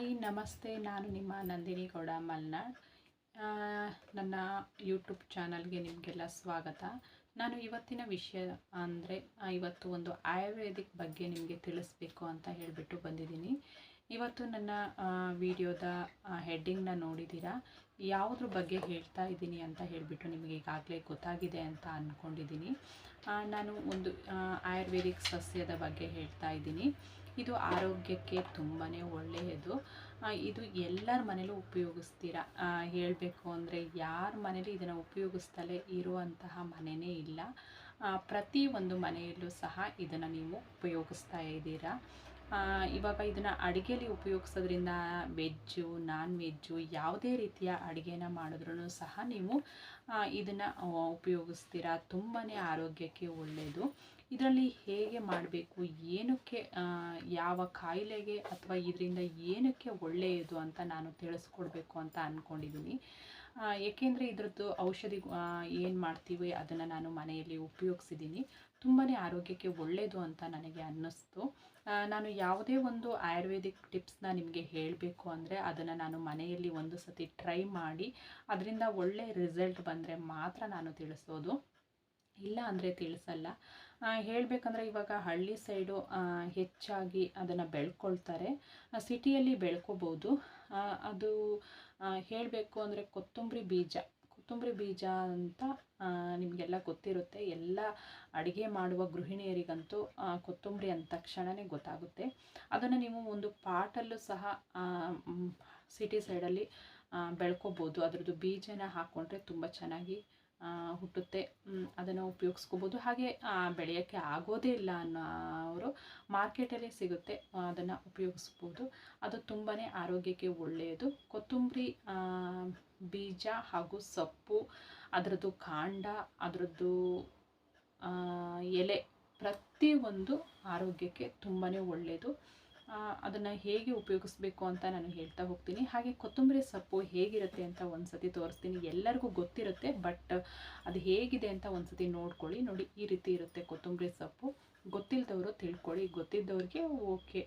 Hi, ನಮಸ್ತೆ. ನಾನು ನಿಮ್ಮ ನಂದಿನಿ ಗೌಡ ಮಲ್ನಾಡ್. ನನ್ನ ಯೂಟ್ಯೂಬ್ ಚಾನಲ್ಗೆ ನಿಮಗೆಲ್ಲ ಸ್ವಾಗತ. ನಾನು ಇವತ್ತಿನ ವಿಷಯ ಅಂದರೆ ಇವತ್ತು ಒಂದು ಆಯುರ್ವೇದಿಕ್ ಬಗ್ಗೆ ನಿಮಗೆ ತಿಳಿಸ್ಬೇಕು ಅಂತ ಹೇಳಿಬಿಟ್ಟು ಬಂದಿದ್ದೀನಿ. ಇವತ್ತು ನನ್ನ ವಿಡಿಯೋದ ಹೆಡ್ಡಿಂಗ್ನ ನೋಡಿದ್ದೀರಾ ಯಾವುದ್ರ ಬಗ್ಗೆ ಹೇಳ್ತಾ ಇದ್ದೀನಿ ಅಂತ ಹೇಳಿಬಿಟ್ಟು ನಿಮಗೆ ಈಗಾಗಲೇ ಗೊತ್ತಾಗಿದೆ ಅಂತ ಅಂದ್ಕೊಂಡಿದ್ದೀನಿ ನಾನು ಒಂದು ಆಯುರ್ವೇದಿಕ್ ಸಸ್ಯದ ಬಗ್ಗೆ ಹೇಳ್ತಾ ಇದ್ದೀನಿ. ಇದು ಆರೋಗ್ಯಕ್ಕೆ ತುಂಬಾ ಒಳ್ಳೆಯದು. ಇದು ಎಲ್ಲರ ಮನೇಲೂ ಉಪಯೋಗಿಸ್ತೀರಾ? ಹೇಳಬೇಕು ಅಂದರೆ ಯಾರ ಮನೇಲಿ ಇದನ್ನು ಉಪಯೋಗಿಸ್ತಲೇ ಇರುವಂತಹ ಮನೆಯೇ ಇಲ್ಲ. ಪ್ರತಿ ಒಂದು ಮನೆಯಲ್ಲೂ ಸಹ ಇದನ್ನು ನೀವು ಉಪಯೋಗಿಸ್ತಾ ಇದ್ದೀರಾ? ಇವಾಗ ಇದನ್ನು ಅಡುಗೆಯಲ್ಲಿ ಉಪಯೋಗಿಸೋದ್ರಿಂದ ವೆಜ್ಜು ನಾನ್ ವೆಜ್ಜು ಯಾವುದೇ ರೀತಿಯ ಅಡುಗೆನ ಮಾಡಿದ್ರೂ ಸಹ ನೀವು ಇದನ್ನು ಉಪಯೋಗಿಸ್ತೀರಾ? ತುಂಬಾ ಆರೋಗ್ಯಕ್ಕೆ ಒಳ್ಳೆಯದು. ಇದರಲ್ಲಿ ಹೇಗೆ ಮಾಡಬೇಕು, ಏನಕ್ಕೆ ಯಾವ ಕಾಯಿಲೆಗೆ ಅಥವಾ ಇದರಿಂದ ಏನಕ್ಕೆ ಒಳ್ಳೆಯದು ಅಂತ ನಾನು ತಿಳಿಸ್ಕೊಡ್ಬೇಕು ಅಂತ ಅಂದ್ಕೊಂಡಿದ್ದೀನಿ ಏಕೆಂದರೆ ಇದರದ್ದು ಔಷಧಿ ಏನು ಮಾಡ್ತೀವಿ ಅದನ್ನು ನಾನು ಮನೆಯಲ್ಲಿ ಉಪಯೋಗಿಸಿದ್ದೀನಿ ತುಂಬಾ ಆರೋಗ್ಯಕ್ಕೆ ಒಳ್ಳೆಯದು ಅಂತ ನನಗೆ ಅನ್ನಿಸ್ತು. ನಾನು ಯಾವುದೇ ಒಂದು ಆಯುರ್ವೇದಿಕ್ ಟಿಪ್ಸ್ನ ನಿಮಗೆ ಹೇಳಬೇಕು ಅಂದರೆ ಅದನ್ನು ನಾನು ಮನೆಯಲ್ಲಿ ಒಂದು ಸತಿ ಟ್ರೈ ಮಾಡಿ, ಅದರಿಂದ ಒಳ್ಳೆಯ ರಿಸಲ್ಟ್ ಬಂದರೆ ಮಾತ್ರ ನಾನು ತಿಳಿಸೋದು. ಇಲ್ಲ ಅಂದರೆ ತಿಳಿಸಲ್ಲ. ಹೇಳಬೇಕಂದ್ರೆ ಇವಾಗ ಹಳ್ಳಿ ಸೈಡು ಹೆಚ್ಚಾಗಿ ಅದನ್ನು ಬೆಳ್ಕೊಳ್ತಾರೆ. ಸಿಟಿಯಲ್ಲಿ ಬೆಳ್ಕೋಬೋದು. ಅದು ಹೇಳಬೇಕು ಅಂದರೆ ಕೊತ್ತಂಬರಿ ಬೀಜ. ಕೊತ್ತಂಬರಿ ಬೀಜ ಅಂತ ನಿಮಗೆಲ್ಲ ಗೊತ್ತಿರುತ್ತೆ. ಎಲ್ಲ ಅಡುಗೆ ಮಾಡುವ ಗೃಹಿಣಿಯರಿಗಂತೂ ಕೊತ್ತಂಬರಿ ಅಂದ ತಕ್ಷಣವೇ ಗೊತ್ತಾಗುತ್ತೆ. ಅದನ್ನು ನೀವು ಒಂದು ಪಾಟಲ್ಲೂ ಸಹ ಸಿಟಿ ಸೈಡಲ್ಲಿ ಬೆಳ್ಕೋಬೋದು. ಅದರದ್ದು ಬೀಜನ ಹಾಕ್ಕೊಂಡ್ರೆ ತುಂಬ ಚೆನ್ನಾಗಿ ಹುಟ್ಟುತ್ತೆ. ಅದನ್ನು ಉಪಯೋಗಿಸ್ಕೋಬೋದು. ಹಾಗೆ ಬೆಳೆಯೋಕ್ಕೆ ಆಗೋದೇ ಇಲ್ಲ ಅನ್ನೋ ಅವರು ಮಾರ್ಕೆಟಲ್ಲಿ ಸಿಗುತ್ತೆ. ಅದನ್ನು ಉಪಯೋಗಿಸ್ಬೋದು. ಅದು ತುಂಬಾ ಆರೋಗ್ಯಕ್ಕೆ ಒಳ್ಳೆಯದು ಕೊತ್ತಂಬರಿ ಬೀಜ ಹಾಗೂ ಸೊಪ್ಪು, ಅದರದ್ದು ಕಾಂಡ, ಅದರದ್ದು ಎಲೆ ಪ್ರತಿಯೊಂದು ಆರೋಗ್ಯಕ್ಕೆ ತುಂಬಾ ಒಳ್ಳೆಯದು ಅದನ್ನು ಹೇಗೆ ಉಪಯೋಗಿಸ್ಬೇಕು ಅಂತ ನಾನು ಹೇಳ್ತಾ ಹೋಗ್ತೀನಿ. ಹಾಗೆ ಕೊತ್ತಂಬರಿ ಸೊಪ್ಪು ಹೇಗಿರುತ್ತೆ ಅಂತ ಒಂದು ಸತಿ ತೋರಿಸ್ತೀನಿ. ಎಲ್ಲರಿಗೂ ಗೊತ್ತಿರುತ್ತೆ, ಬಟ್ ಅದು ಹೇಗಿದೆ ಅಂತ ಒಂದು ಸತಿ ನೋಡ್ಕೊಳ್ಳಿ. ನೋಡಿ, ಈ ರೀತಿ ಇರುತ್ತೆ ಕೊತ್ತಂಬರಿ ಸೊಪ್ಪು. ಗೊತ್ತಿಲ್ಲದವರು ತಿಳ್ಕೊಳ್ಳಿ. ಗೊತ್ತಿದ್ದವ್ರಿಗೆ ಓಕೆ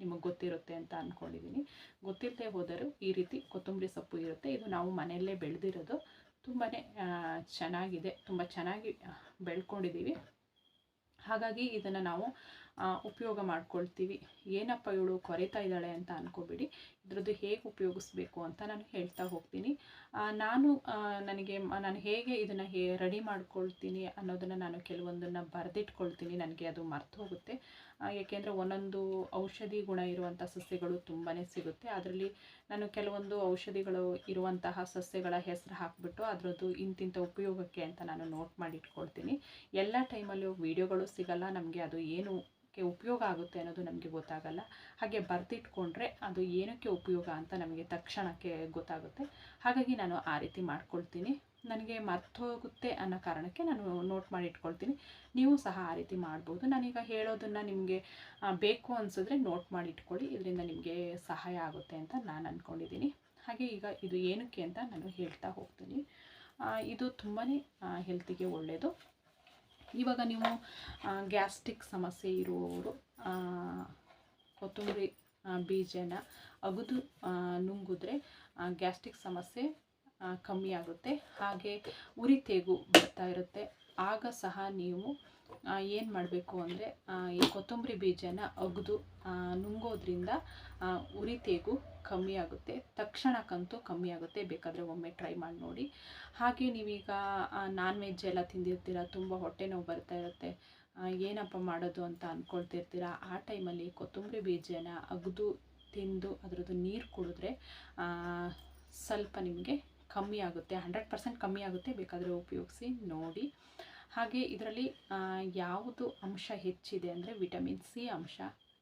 ನಿಮಗೆ ಗೊತ್ತಿರುತ್ತೆ ಅಂತ ಅಂದ್ಕೊಂಡಿದ್ದೀನಿ ಗೊತ್ತಿಲ್ಲದೆ ಹೋದರೂ ಈ ರೀತಿ ಕೊತ್ತಂಬರಿ ಸೊಪ್ಪು ಇರುತ್ತೆ. ಇದು ನಾವು ಮನೆಯಲ್ಲೇ ಬೆಳೆದಿರೋದು. ತುಂಬಾ ಚೆನ್ನಾಗಿದೆ. ತುಂಬ ಚೆನ್ನಾಗಿ ಬೆಳ್ಕೊಂಡಿದ್ದೀವಿ ಹಾಗಾಗಿ ಇದನ್ನು ನಾವು ಉಪಯೋಗ ಮಾಡ್ಕೊಳ್ತೀವಿ. ಏನಪ್ಪ ಇವಳು ಕೊರೆತಾ ಇದ್ದಾಳೆ ಅಂತ ಅನ್ಕೋಬೇಡಿ. ಇದರದ್ದು ಹೇಗೆ ಉಪಯೋಗಿಸ್ಬೇಕು ಅಂತ ನಾನು ಹೇಳ್ತಾ ಹೋಗ್ತೀನಿ. ನಾನು ನನಗೆ, ನಾನು ಹೇಗೆ ಇದನ್ನು ಹೇ, ರೆಡಿ ಮಾಡ್ಕೊಳ್ತೀನಿ ಅನ್ನೋದನ್ನು ನಾನು ಕೆಲವೊಂದನ್ನು ಬರೆದಿಟ್ಕೊಳ್ತೀನಿ. ನನಗೆ ಅದು ಮರ್ತು ಹೋಗುತ್ತೆ. ಏಕೆಂದರೆ ಒಂದೊಂದು ಔಷಧಿ ಗುಣ ಇರುವಂಥ ಸಸ್ಯಗಳು ತುಂಬಾ ಸಿಗುತ್ತೆ. ಅದರಲ್ಲಿ ನಾನು ಕೆಲವೊಂದು ಔಷಧಿಗಳು ಇರುವಂತಹ ಸಸ್ಯಗಳ ಹೆಸರು ಹಾಕಿಬಿಟ್ಟು ಅದರದ್ದು ಇಂತಿಂಥ ಉಪಯೋಗಕ್ಕೆ ಅಂತ ನಾನು ನೋಟ್ ಮಾಡಿ ಇಟ್ಕೊಳ್ತೀನಿ ಎಲ್ಲ ಟೈಮಲ್ಲೂ ವೀಡಿಯೋಗಳು ಸಿಗಲ್ಲ, ನಮಗೆ ಅದು ಏನು ಉಪಯೋಗ ಆಗುತ್ತೆ ಅನ್ನೋದು ನಮಗೆ ಗೊತ್ತಾಗಲ್ಲ. ಹಾಗೆ ಬರೆದಿಟ್ಕೊಂಡ್ರೆ ಅದು ಏನಕ್ಕೆ ಉಪಯೋಗ ಅಂತ ನಮಗೆ ತಕ್ಷಣಕ್ಕೆ ಗೊತ್ತಾಗುತ್ತೆ. ಹಾಗಾಗಿ ನಾನು ಆ ರೀತಿ ಮಾಡ್ಕೊಳ್ತೀನಿ. ನನಗೆ ಮರ್ತು ಹೋಗುತ್ತೆ ಅನ್ನೋ ಕಾರಣಕ್ಕೆ ನಾನು ನೋಟ್ ಮಾಡಿ ಇಟ್ಕೊಳ್ತೀನಿ. ನೀವು ಸಹ ಆ ರೀತಿ ಮಾಡ್ಬೋದು. ನಾನೀಗ ಹೇಳೋದನ್ನು ನಿಮಗೆ ಬೇಕು ಅನಿಸಿದ್ರೆ ನೋಟ್ ಮಾಡಿ ಇಟ್ಕೊಳ್ಳಿ. ಇದರಿಂದ ನಿಮಗೆ ಸಹಾಯ ಆಗುತ್ತೆ ಅಂತ ನಾನು ಅಂದ್ಕೊಂಡಿದ್ದೀನಿ ಹಾಗೆ ಈಗ ಇದು ಏನಕ್ಕೆ ಅಂತ ನಾನು ಹೇಳ್ತಾ ಹೋಗ್ತೀನಿ. ಇದು ತುಂಬಾ ಹೆಲ್ತಿಗೆ ಒಳ್ಳೆಯದು ಇವಾಗ ನೀವು ಗ್ಯಾಸ್ಟ್ರಿಕ್ ಸಮಸ್ಯೆ ಇರುವವರು ಕೊತ್ತಂಬರಿ ಬೀಜನ ಅಗದು ನುಂಗಿದ್ರೆ ಗ್ಯಾಸ್ಟ್ರಿಕ್ ಸಮಸ್ಯೆ ಕಮ್ಮಿ ಆಗುತ್ತೆ. ಹಾಗೆ ಉರಿ ತೇಗು ಬರ್ತಾ ಇರುತ್ತೆ. ಆಗ ಸಹ ನೀವು ಏನು ಮಾಡಬೇಕು ಅಂದರೆ ಈ ಕೊತ್ತಂಬರಿ ಬೀಜನ ಅಗದು ನುಂಗೋದ್ರಿಂದ ಉರಿ ತೇಗು ಕಮ್ಮಿ ಆಗುತ್ತೆ. ತಕ್ಷಣಕ್ಕಂತೂ ಕಮ್ಮಿ ಆಗುತ್ತೆ. ಬೇಕಾದರೆ ಒಮ್ಮೆ ಟ್ರೈ ಮಾಡಿ ನೋಡಿ. ಹಾಗೆ ನೀವೀಗ ನಾನ್ ವೆಜ್ ಎಲ್ಲ ತಿಂದಿರ್ತೀರ, ತುಂಬ ಹೊಟ್ಟೆ ನೋವು ಬರ್ತಾ ಇರುತ್ತೆ ಏನಪ್ಪ ಮಾಡೋದು ಅಂತ ಅಂದ್ಕೊಳ್ತಿರ್ತೀರ ಆ ಟೈಮಲ್ಲಿ ಕೊತ್ತಂಬರಿ ಬೀಜನ ಅಗದು ತಿಂದು ಅದರದ್ದು ನೀರು ಕುಡಿದ್ರೆ ಸ್ವಲ್ಪ ನಿಮಗೆ ಕಮ್ಮಿ ಆಗುತ್ತೆ ಹಂಡ್ರೆಡ್ ಪರ್ಸೆಂಟ್ ಕಮ್ಮಿ ಆಗುತ್ತೆ ಬೇಕಾದರೆ ಉಪಯೋಗಿಸಿ ನೋಡಿ. ಹಾಗೆ ಇದರಲ್ಲಿ ಯಾವುದು ಅಂಶ ಹೆಚ್ಚಿದೆ ಅಂದರೆ ವಿಟಮಿನ್ ಸಿ ಅಂಶ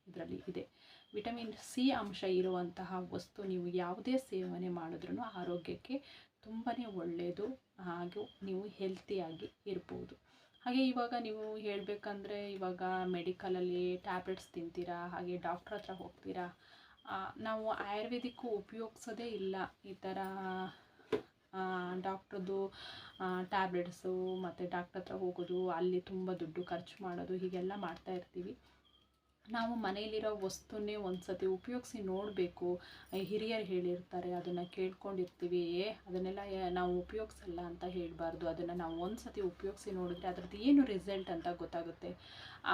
ಇದರಲ್ಲಿ ಇದೆ. ವಿಟಮಿನ್ ಸಿ ಅಂಶ ಇರುವಂತಹ ವಸ್ತು ನೀವು ಯಾವುದೇ ಸೇವನೆ ಮಾಡಿದ್ರೂ ಆರೋಗ್ಯಕ್ಕೆ ತುಂಬಾ ಒಳ್ಳೆಯದು ಹಾಗೂ ನೀವು ಹೆಲ್ತಿಯಾಗಿ ಇರ್ಬೋದು. ಹಾಗೆ ಇವಾಗ ನೀವು ಹೇಳಬೇಕಂದ್ರೆ ಇವಾಗ ಮೆಡಿಕಲಲ್ಲಿ ಟ್ಯಾಬ್ಲೆಟ್ಸ್ ತಿಂತೀರಾ, ಹಾಗೆ ಡಾಕ್ಟ್ರ್ ಹತ್ರ ಹೋಗ್ತೀರಾ ನಾವು ಆಯುರ್ವೇದಿಕ್ಕು ಉಪಯೋಗಿಸೋದೇ ಇಲ್ಲ ಈ ಥರ ಡಾಕ್ಟ್ರದ್ದು ಟ್ಯಾಬ್ಲೆಟ್ಸು ಮತ್ತು ಡಾಕ್ಟ್ರ್ ಹತ್ರ ಹೋಗೋದು ಅಲ್ಲಿ ತುಂಬ ದುಡ್ಡು ಖರ್ಚು ಮಾಡೋದು ಹೀಗೆಲ್ಲ ಮಾಡ್ತಾ ಇರ್ತೀವಿ. ನಾವು ಮನೆಯಲ್ಲಿರೋ ವಸ್ತುನೇ ಒಂದು ಸತಿ ಉಪಯೋಗಿಸಿ ನೋಡಬೇಕು. ಹಿರಿಯರು ಹೇಳಿರ್ತಾರೆ, ಅದನ್ನು ಕೇಳ್ಕೊಂಡಿರ್ತೀವಿ, ಏ, ಅದನ್ನೆಲ್ಲ ನಾವು ಉಪಯೋಗಿಸಲ್ಲ ಅಂತ ಹೇಳಬಾರ್ದು. ಅದನ್ನು ನಾವು ಒಂದು ಸತಿ ಉಪಯೋಗಿಸಿ ನೋಡಿದ್ರೆ ಅದ್ರದ್ದು ಏನು ರಿಸಲ್ಟ್ ಅಂತ ಗೊತ್ತಾಗುತ್ತೆ.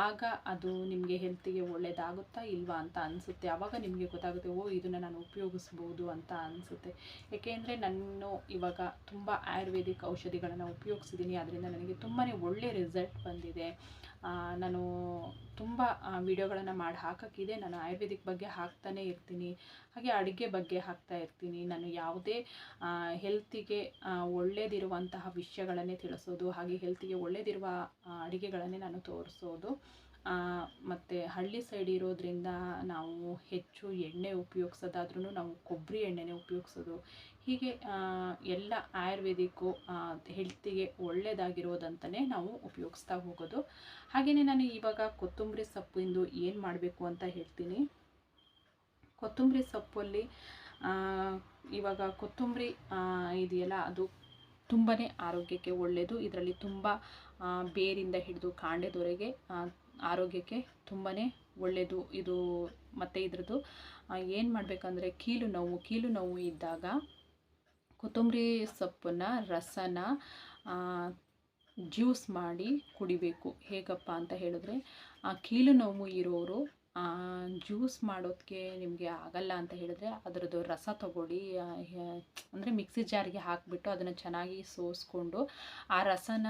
ಆಗ ಅದು ನಿಮಗೆ ಹೆಲ್ತಿಗೆ ಒಳ್ಳೆಯದಾಗುತ್ತಾ ಇಲ್ವಾ ಅಂತ ಅನಿಸುತ್ತೆ. ಆವಾಗ ನಿಮಗೆ ಗೊತ್ತಾಗುತ್ತೆ, ಓ, ಇದನ್ನು ನಾನು ಉಪಯೋಗಿಸ್ಬೋದು ಅಂತ ಅನಿಸುತ್ತೆ. ಏಕೆಂದರೆ ನಾನು ಇವಾಗ ತುಂಬ ಆಯುರ್ವೇದಿಕ್ ಔಷಧಿಗಳನ್ನು ಉಪಯೋಗಿಸಿದ್ದೀನಿ ಅದರಿಂದ ನನಗೆ ತುಂಬಾ ಒಳ್ಳೆ ರಿಸಲ್ಟ್ ಬಂದಿದೆ. ನಾನು ತುಂಬ ವಿಡಿಯೋಗಳನ್ನು ಮಾಡಿ, ಹಾಕೋಕ್ಕಿದೆ. ನಾನು ಆಯುರ್ವೇದಿಕ್ ಬಗ್ಗೆ ಹಾಕ್ತಾನೇ ಇರ್ತೀನಿ. ಹಾಗೆ ಅಡುಗೆ ಬಗ್ಗೆ ಹಾಕ್ತಾ ಇರ್ತೀನಿ. ನಾನು ಯಾವುದೇ ಹೆಲ್ತಿಗೆ ಒಳ್ಳೆಯದಿರುವಂತಹ ವಿಷಯಗಳನ್ನೇ ತಿಳಿಸೋದು, ಹಾಗೆ ಹೆಲ್ತಿಗೆ ಒಳ್ಳೆಯದಿರುವ ಅಡುಗೆಗಳನ್ನೇ ನಾನು ತೋರಿಸೋದು. ಮತ್ತು ಹಳ್ಳಿ ಸೈಡ್ ಇರೋದ್ರಿಂದ ನಾವು ಹೆಚ್ಚು ಎಣ್ಣೆ ಉಪಯೋಗ್ಸೋದಾದ್ರೂ ನಾವು ಕೊಬ್ಬರಿ ಎಣ್ಣೆನೇ ಉಪಯೋಗ್ಸೋದು. ಹೀಗೆ ಎಲ್ಲ ಆಯುರ್ವೇದಿಕ್ಕು ಹೆಲ್ತಿಗೆ ಒಳ್ಳೆಯದಾಗಿರೋದಂತಲೇ ನಾವು ಉಪಯೋಗಿಸ್ತಾ ಹೋಗೋದು. ಹಾಗೆಯೇ ನಾನು ಇವಾಗ ಕೊತ್ತಂಬರಿ ಸೊಪ್ಪಿಂದು ಏನು ಮಾಡಬೇಕು ಅಂತ ಹೇಳ್ತೀನಿ. ಕೊತ್ತಂಬರಿ ಸೊಪ್ಪಲ್ಲಿ ಇವಾಗ ಕೊತ್ತಂಬರಿ ಇದೆಯಲ್ಲ, ಅದು ತುಂಬಾ ಆರೋಗ್ಯಕ್ಕೆ ಒಳ್ಳೆಯದು ಇದರಲ್ಲಿ ತುಂಬ ಬೇರಿಂದ ಹಿಡಿದು ಕಾಂಡದವರೆಗೆ ಆರೋಗ್ಯಕ್ಕೆ ತುಂಬಾ ಒಳ್ಳೆಯದು ಇದು ಮತ್ತು ಇದ್ರದ್ದು. ಏನು ಮಾಡಬೇಕಂದ್ರೆ ಕೀಲು ನೋವು ಕೀಲು ನೋವು ಇದ್ದಾಗ ಕೊತ್ತಂಬರಿ ಸೊಪ್ಪನ್ನ, ರಸನ ಜ್ಯೂಸ್ ಮಾಡಿ ಕುಡಿಬೇಕು. ಹೇಗಪ್ಪ ಅಂತ ಹೇಳಿದ್ರೆ ಆ ಕೀಲು ನೋವು ಇರೋರು ಜ್ಯೂಸ್ ಮಾಡೋದಕ್ಕೆ ನಿಮಗೆ ಆಗಲ್ಲ ಅಂತ ಹೇಳಿದ್ರೆ ಅದರದ್ದು ರಸ ತಗೊಳ್ಳಿ. ಅಂದರೆ ಮಿಕ್ಸಿ ಜಾರಿಗೆ ಹಾಕಿಬಿಟ್ಟು ಅದನ್ನು ಚೆನ್ನಾಗಿ ಸೋಸ್ಕೊಂಡು ಆ ರಸನ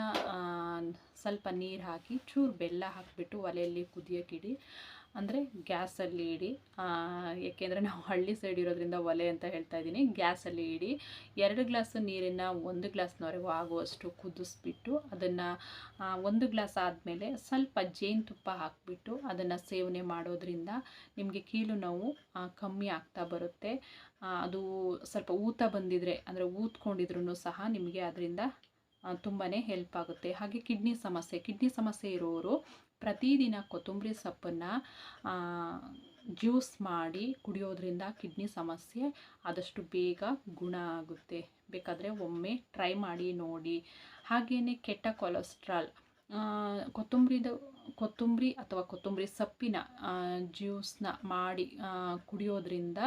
ಸ್ವಲ್ಪ ನೀರು ಹಾಕಿ ಚೂರು ಬೆಲ್ಲ ಹಾಕಿಬಿಟ್ಟು ಒಲೆಯಲ್ಲಿ ಕುದಿಯೋಕ್ಕಿಡಿ ಅಂದರೆ ಗ್ಯಾಸಲ್ಲಿ ಇಡಿ. ಏಕೆಂದರೆ ನಾವು ಹಳ್ಳಿ ಸೈಡ್ ಇರೋದ್ರಿಂದ ಒಲೆ ಅಂತ ಹೇಳ್ತಾ ಇದ್ದೀನಿ. ಗ್ಯಾಸಲ್ಲಿ ಇಡಿ. ಎರಡು ಗ್ಲಾಸ್ ನೀರನ್ನು ಒಂದು ಗ್ಲಾಸ್ನವರೆಗೂ ಆಗುವಷ್ಟು ಕುದಿಸ್ಬಿಟ್ಟು ಅದನ್ನು ಒಂದು ಗ್ಲಾಸ್ ಆದಮೇಲೆ ಸ್ವಲ್ಪ ಜೇನುತುಪ್ಪ ಹಾಕಿಬಿಟ್ಟು ಅದನ್ನು ಸೇವನೆ ಮಾಡೋದ್ರಿಂದ ನಿಮಗೆ ಕೀಲು ನೋವು ಕಮ್ಮಿ ಆಗ್ತಾ ಬರುತ್ತೆ. ಅದು ಸ್ವಲ್ಪ ಊತ ಬಂದಿದ್ರೆ, ಅಂದರೆ ಊದ್ಕೊಂಡಿದ್ರೂ ಸಹ ನಿಮಗೆ ಅದರಿಂದ ತುಂಬಾ ಹೆಲ್ಪ್ ಆಗುತ್ತೆ. ಹಾಗೆ ಕಿಡ್ನಿ ಸಮಸ್ಯೆ ಕಿಡ್ನಿ ಸಮಸ್ಯೆ ಇರೋರು ಪ್ರತಿದಿನ ಕೊತ್ತಂಬರಿ ಸೊಪ್ಪನ್ನು ಜ್ಯೂಸ್ ಮಾಡಿ ಕುಡಿಯೋದ್ರಿಂದ ಕಿಡ್ನಿ ಸಮಸ್ಯೆ ಆದಷ್ಟು ಬೇಗ ಗುಣ ಆಗುತ್ತೆ. ಬೇಕಾದರೆ ಒಮ್ಮೆ ಟ್ರೈ ಮಾಡಿ ನೋಡಿ. ಹಾಗೆಯೇ ಕೆಟ್ಟ ಕೊಲೆಸ್ಟ್ರಾಲ್ ಕೊತ್ತಂಬರಿದು, ಕೊತ್ತಂಬರಿ ಅಥವಾ ಕೊತ್ತಂಬರಿ ಸೊಪ್ಪಿನ ಜ್ಯೂಸ್ನ ಮಾಡಿ ಕುಡಿಯೋದ್ರಿಂದ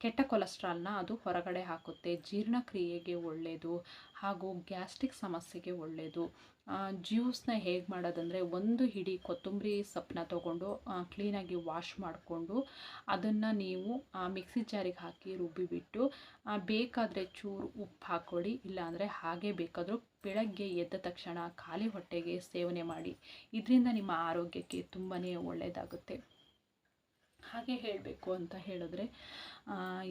ಕೆಟ್ಟ ಕೊಲೆಸ್ಟ್ರಾಲ್ನ ಅದು ಹೊರಗಡೆ ಹಾಕುತ್ತೆ. ಜೀರ್ಣಕ್ರಿಯೆಗೆ ಒಳ್ಳೆಯದು ಹಾಗೂ ಗ್ಯಾಸ್ಟ್ರಿಕ್ ಸಮಸ್ಯೆಗೆ ಒಳ್ಳೆಯದು ಜ್ಯೂಸ್ನ ಹೇಗೆ ಮಾಡೋದಂದರೆ ಒಂದು ಹಿಡಿ ಕೊತ್ತಂಬರಿ ಸೊಪ್ಪನ್ನ ತೊಗೊಂಡು ಕ್ಲೀನಾಗಿ ವಾಶ್ ಮಾಡಿಕೊಂಡು ಅದನ್ನು ನೀವು ಮಿಕ್ಸಿ ಜಾರಿಗೆ ಹಾಕಿ ರುಬ್ಬಿಬಿಟ್ಟು ಬೇಕಾದರೆ ಚೂರು ಉಪ್ಪು ಹಾಕ್ಕೊಳ್ಳಿ ಇಲ್ಲಾಂದರೆ ಹಾಗೆ ಬೇಕಾದರೂ ಬೆಳಗ್ಗೆ ಎದ್ದ ತಕ್ಷಣ ಖಾಲಿ ಹೊಟ್ಟೆಗೆ ಸೇವನೆ ಮಾಡಿ. ಇದರಿಂದ ನಿಮ್ಮ ಆರೋಗ್ಯಕ್ಕೆ ತುಂಬಾ ಒಳ್ಳೆಯದಾಗುತ್ತೆ ಹಾಗೆ ಹೇಳಬೇಕು ಅಂತ ಹೇಳಿದ್ರೆ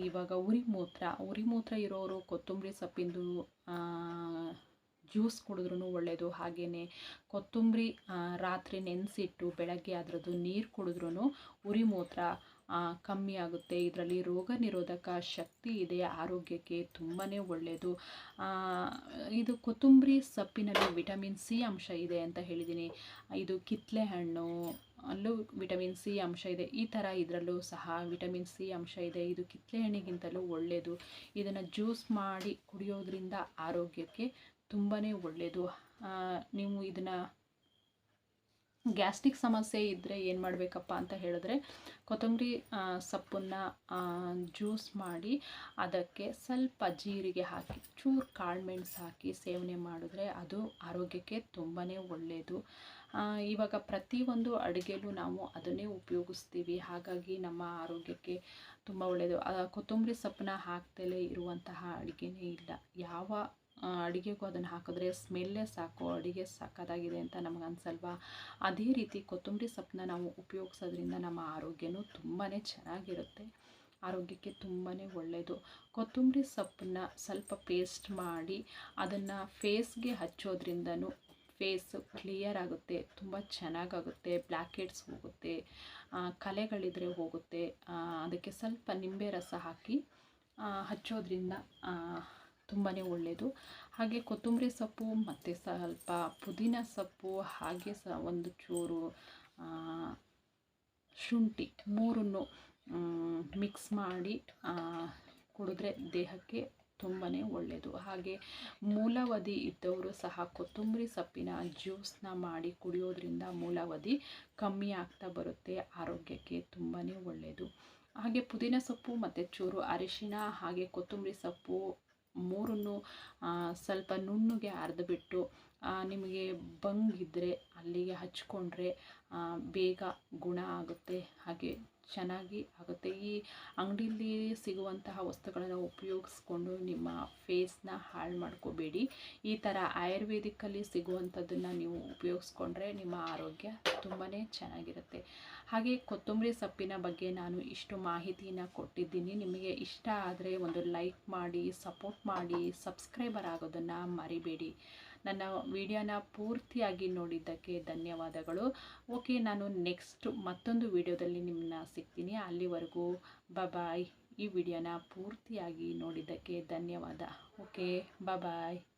ಇವಾಗ ಉರಿ ಮೂತ್ರ ಉರಿ ಮೂತ್ರ ಇರೋರು ಕೊತ್ತಂಬರಿ ಸೊಪ್ಪಿಂದು ಜ್ಯೂಸ್ ಕುಡಿದ್ರೂ ಒಳ್ಳೆಯದು ಹಾಗೆಯೇ ಕೊತ್ತಂಬರಿ ರಾತ್ರಿ ನೆನೆಸಿಟ್ಟು ಬೆಳಗ್ಗೆ ಅದರದ್ದು ನೀರು ಕುಡಿದ್ರೂ ಉರಿ ಮೂತ್ರ ಕಮ್ಮಿ ಆಗುತ್ತೆ. ಇದರಲ್ಲಿ ರೋಗ ನಿರೋಧಕ ಶಕ್ತಿ ಇದೆ, ಆರೋಗ್ಯಕ್ಕೆ ತುಂಬಾ ಒಳ್ಳೆಯದು ಇದು ಕೊತ್ತಂಬರಿ ಸೊಪ್ಪಿನಲ್ಲಿ ವಿಟಮಿನ್ ಸಿ ಅಂಶ ಇದೆ ಅಂತ ಹೇಳಿದ್ದೀನಿ. ಇದು ಕಿತ್ತಳೆ ಹಣ್ಣು ಅಲ್ಲೂ ವಿಟಮಿನ್ ಸಿ ಅಂಶ ಇದೆ. ಈ ಥರ ಇದರಲ್ಲೂ ಸಹ ವಿಟಮಿನ್ ಸಿ ಅಂಶ ಇದೆ. ಇದು ಕಿತ್ತಳೆ ಹಣ್ಣಿಗಿಂತಲೂ ಒಳ್ಳೆಯದು ಇದನ್ನು ಜ್ಯೂಸ್ ಮಾಡಿ ಕುಡಿಯೋದ್ರಿಂದ ಆರೋಗ್ಯಕ್ಕೆ ತುಂಬಾ ಒಳ್ಳೆಯದು ನೀವು ಇದನ್ನು ಗ್ಯಾಸ್ಟ್ರಿಕ್ ಸಮಸ್ಯೆ ಇದ್ದರೆ ಏನು ಮಾಡಬೇಕಪ್ಪ ಅಂತ ಹೇಳಿದ್ರೆ, ಕೊತ್ತಂಬರಿ ಸೊಪ್ಪನ್ನು ಜ್ಯೂಸ್ ಮಾಡಿ ಅದಕ್ಕೆ ಸ್ವಲ್ಪ ಜೀರಿಗೆ ಹಾಕಿ, ಚೂರು ಕಾಳುಮೆಣಸು ಹಾಕಿ ಸೇವನೆ ಮಾಡಿದ್ರೆ ಅದು ಆರೋಗ್ಯಕ್ಕೆ ತುಂಬಾ ಒಳ್ಳೆಯದು ಇವಾಗ ಪ್ರತಿಯೊಂದು ಅಡುಗೆಲೂ ನಾವು ಅದನ್ನೇ ಉಪಯೋಗಿಸ್ತೀವಿ. ಹಾಗಾಗಿ ನಮ್ಮ ಆರೋಗ್ಯಕ್ಕೆ ತುಂಬ ಒಳ್ಳೆಯದು ಕೊತ್ತಂಬರಿ ಸೊಪ್ಪನ್ನ ಹಾಕ್ದಲೇ ಇರುವಂತಹ ಅಡುಗೆನೇ ಇಲ್ಲ. ಯಾವ ಅಡುಗೆಗೂ ಅದನ್ನು ಹಾಕಿದ್ರೆ ಸ್ಮೆಲ್ಲೇ ಸಾಕು, ಅಡುಗೆ ಸಾಕೋದಾಗಿದೆ ಅಂತ ನಮ್ಗೆ ಅನ್ಸಲ್ವಾ ಅದೇ ರೀತಿ ಕೊತ್ತಂಬರಿ ಸೊಪ್ಪನ್ನ ನಾವು ಉಪಯೋಗಿಸೋದ್ರಿಂದ ನಮ್ಮ ಆರೋಗ್ಯನೂ ತುಂಬಾ ಚೆನ್ನಾಗಿರುತ್ತೆ. ಆರೋಗ್ಯಕ್ಕೆ ತುಂಬಾ ಒಳ್ಳೆಯದು ಕೊತ್ತಂಬರಿ ಸೊಪ್ಪನ್ನ ಸ್ವಲ್ಪ ಪೇಸ್ಟ್ ಮಾಡಿ ಅದನ್ನು ಫೇಸ್ಗೆ ಹಚ್ಚೋದ್ರಿಂದನೂ ಫೇಸ್ ಕ್ಲಿಯರ್ ಆಗುತ್ತೆ, ತುಂಬ ಚೆನ್ನಾಗಾಗುತ್ತೆ ಬ್ಲ್ಯಾಕೆಟ್ಸ್ ಹೋಗುತ್ತೆ ಕಲೆಗಳಿದ್ರೆ ಹೋಗುತ್ತೆ. ಅದಕ್ಕೆ ಸ್ವಲ್ಪ ನಿಂಬೆ ರಸ ಹಾಕಿ ಹಚ್ಚೋದ್ರಿಂದ ತುಂಬಾ ಒಳ್ಳೆಯದು ಹಾಗೆ ಕೊತ್ತಂಬರಿ ಸೊಪ್ಪು, ಮತ್ತು ಸ್ವಲ್ಪ ಪುದೀನ ಸೊಪ್ಪು, ಹಾಗೆ ಸ ಒಂದು ಚೂರು ಶುಂಠಿ ಮೂರನ್ನು ಮಿಕ್ಸ್ ಮಾಡಿ ಕುಡಿದ್ರೆ ದೇಹಕ್ಕೆ ತುಂಬಾ ಒಳ್ಳೆಯದು ಹಾಗೆ ಮೂಲವಧಿ ಇದ್ದವರು ಸಹ ಕೊತ್ತಂಬರಿ ಸೊಪ್ಪಿನ ಜ್ಯೂಸನ್ನ ಮಾಡಿ ಕುಡಿಯೋದ್ರಿಂದ ಮೂಲವಧಿ ಕಮ್ಮಿ ಆಗ್ತಾ ಬರುತ್ತೆ, ಆರೋಗ್ಯಕ್ಕೆ ತುಂಬಾ ಒಳ್ಳೆಯದು ಹಾಗೆ ಪುದೀನ ಸೊಪ್ಪು, ಮತ್ತು ಚೂರು ಅರಿಶಿಣ ಹಾಗೆ ಕೊತ್ತಂಬರಿ ಸೊಪ್ಪು ಮೂರನ್ನು ಸ್ವಲ್ಪ ನುಣ್ಣಗೆ ಅರೆದುಬಿಟ್ಟು ನಿಮಗೆ ಬಂಗಿದ್ದರೆ ಅಲ್ಲಿಗೆ ಹಚ್ಕೊಂಡ್ರೆ ಬೇಗ ಗುಣ ಆಗುತ್ತೆ, ಹಾಗೆ ಚೆನ್ನಾಗಿ ಆಗುತ್ತೆ. ಈ ಅಂಗಡಿಲಿ ಸಿಗುವಂತಹ ವಸ್ತುಗಳನ್ನು ಉಪಯೋಗಿಸ್ಕೊಂಡು ನಿಮ್ಮ ಫೇಸ್ನ ಹಾಳು ಮಾಡ್ಕೋಬೇಡಿ. ಈ ಥರ ಆಯುರ್ವೇದಿಕ್ಕಲ್ಲಿ ಸಿಗುವಂಥದ್ದನ್ನು ನೀವು ಉಪಯೋಗಿಸ್ಕೊಂಡ್ರೆ ನಿಮ್ಮ ಆರೋಗ್ಯ ತುಂಬಾ ಚೆನ್ನಾಗಿರುತ್ತೆ. ಹಾಗೆ ಕೊತ್ತಂಬರಿ ಸೊಪ್ಪಿನ ಬಗ್ಗೆ ನಾನು ಇಷ್ಟು ಮಾಹಿತಿನ ಕೊಟ್ಟಿದ್ದೀನಿ. ನಿಮಗೆ ಇಷ್ಟ ಆದರೆ ಒಂದು ಲೈಕ್ ಮಾಡಿ, ಸಪೋರ್ಟ್ ಮಾಡಿ, ಸಬ್ಸ್ಕ್ರೈಬರ್ ಆಗೋದನ್ನು ಮರಿಬೇಡಿ. ನನ್ನ ವಿಡಿಯೋನ ಪೂರ್ತಿಯಾಗಿ ನೋಡಿದ್ದಕ್ಕೆ ಧನ್ಯವಾದಗಳು. ಓಕೆ, ನಾನು ನೆಕ್ಸ್ಟ್ ಮತ್ತೊಂದು ವಿಡಿಯೋದಲ್ಲಿ ನಿಮ್ಮನ್ನ ಸಿಗ್ತೀನಿ. ಅಲ್ಲಿವರೆಗೂ ಬಬಾಯ್ ಈ ವಿಡಿಯೋನ ಪೂರ್ತಿಯಾಗಿ ನೋಡಿದ್ದಕ್ಕೆ ಧನ್ಯವಾದ. Okay bye